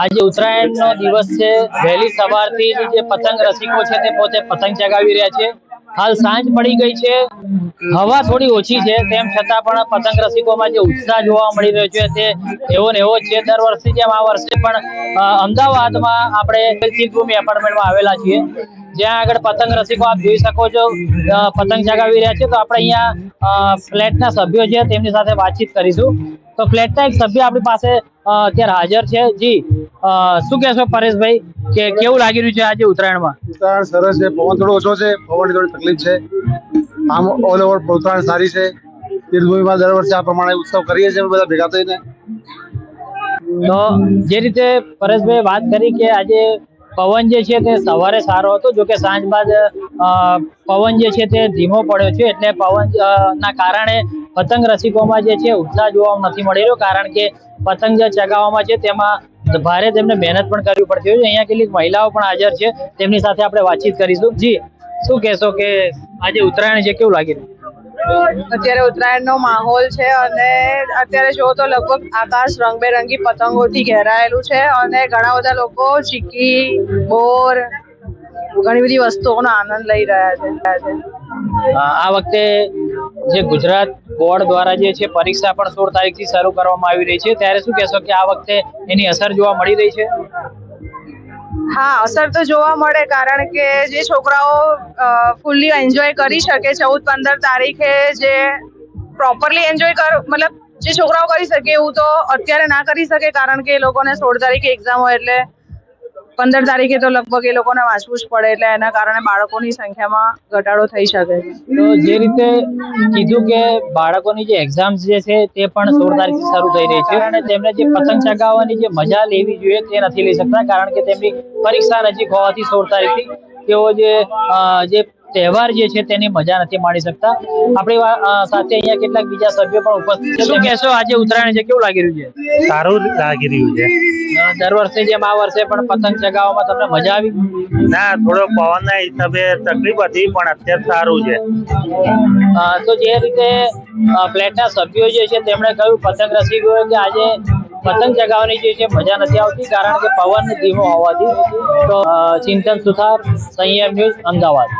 આજે ઉત્તરાયણનો દિવસ છે. વહેલી સવારથી જે પતંગ રસિકો છે તે પોતે પતંગ ચગાવી રહ્યા છે. હાલ સાંજ પડી ગઈ છે. હવા થોડી ઓછી છે. તેમ છતાં પણ પતંગ રસિકોમાં જે ઉત્સાહ જોવા મળી રહ્યો છે તે એવો ને એવો છે. દર વર્ષે જેમ આ વર્ષે પણ અમદાવાદમાં આપણે ચિત્તભૂમિ એપાર્ટમેન્ટમાં આવેલા છીએ. જ્યાં આગળ પતંગ રસિકો આપ જોઈ શકો છો. પતંગ ચગાવી રહ્યા છે. તો આપણે અહીંયા ફ્લેટના સભ્યો છે. તેમની સાથે વાતચીત કરીશું. તો ફ્લેટના એક સભ્ય આપણી પાસે અત્યારે હાજર છે. જી શું કહેશો પરેશભાઈ કે કેવું લાગી રહ્યું છે આજે ઉત્તરાયણમાં? ઉત્તરાયણ સરસ છે પવન થોડો ઓછો છે પવનની થોડી તકલીફ છે. આમ ઓલ ઓવર ઉત્તરાયણ સારી છે. તીર્થભૂમિમાં દર વર્ષે આ પ્રમાણે ઉત્સવ કરીએ છીએ બધા ભેગા થઈને. તો જે રીતે પરેશભાઈ વાત કરી કે આજે પવન જે છે તે સવારે સારો હતો જો કે સાંજ બાદ પવન જે છે તે ધીમો પડ્યો છે એટલે પવન ના કારણે પતંગ રસિકોમાં જે છે ઉત્સાહ જોવા નથી મળેલો કારણ કે પતંગ જે ચગાવવામાં છે તેમાં ભારે તેમને મહેનત પણ કરવી પડતી હોય છે. અહીંયા કેટલીક મહિલાઓ પણ હાજર છે. તેમની સાથે આપણે વાતચીત કરીશું. જી શું કહેશો કે આજે ઉત્તરાયણ છે કેવું લાગી રહ્યું? અત્યારે ઉત્તરાયણનો માહોલ છે અને અત્યારે જો તો લગભગ આકાશ રંગબેરંગી પતંગોથી ઘેરાયેલું છે અને ઘણા બધા લોકો ચીકી બોર ઘણી બધી વસ્તુઓનો આનંદ લઈ રહ્યા છે. આ વખતે જે ગુજરાત બોર્ડ દ્વારા જે છે પરીક્ષા પણ સોળ તારીખથી શરૂ કરવામાં આવી રહી છે. ત્યારે શું કહેશો કે આ વખતે એની અસર જોવા મળી રહી છે? હા, અસર તો જોવા મળે, કારણ કે જે છોકરાઓ ફૂલ્લી એન્જોય કરી શકે ચૌદ, પંદર તારીખે જે પ્રોપરલી એન્જોય કર, મતલબ જે છોકરાઓ કરી શકે એવું તો અત્યારે ના કરી શકે, કારણ કે એ લોકોને સોળ તારીખે એક્ઝામ હોય એટલે પંદર તારીખે તો લગભગ એ લોકોને વાંચવું જ પડે એટલે એના કારણે બાળકોની સંખ્યામાં ઘટાડો થઈ શકે તો જે રીતે કીધું કે બાળકોની જે એક્ઝામ્સ જે છે તે પણ સોળ તારીખથી શરૂ થઈ રહી છે અને તેમને જે પતંગ ચગાવવાની જે મજા લેવી જોઈએ તે નથી લઈ શકતા, કારણ કે તેમની પરીક્ષા નજીક હોવાથી સોળ તારીખથી તેઓ જે જે તહેવાર જે છે તેની મજા નથી માણી શકતા. આપણી સાથે અહીંયા કેટલાક બીજા સભ્યો પણ ઉપસ્થિત છે. શું કહેશો? આજે ઉત્તરાયણ છે કેવું લાગી રહ્યું છે? સારું લાગી રહ્યું છે. દર વર્ષે જેમ આ વર્ષે પણ પતંગ ચગાવવામાં તમને મજા આવી? ના થોડો પવનના હિસાબે તકલીફ હતી પણ અત્યારે સારું છે. તો જે રીતે ફ્લેટના સભ્યો જે છે તેમણે કહ્યું પતંગ રસિકોએ કે આજે પતંગ ચગાવવાની જે છે મજા નથી આવતી કારણ કે પવન ધીમો હોવાથી. તો ચિંતન સુથાર સંયમ ન્યૂઝ અમદાવાદ.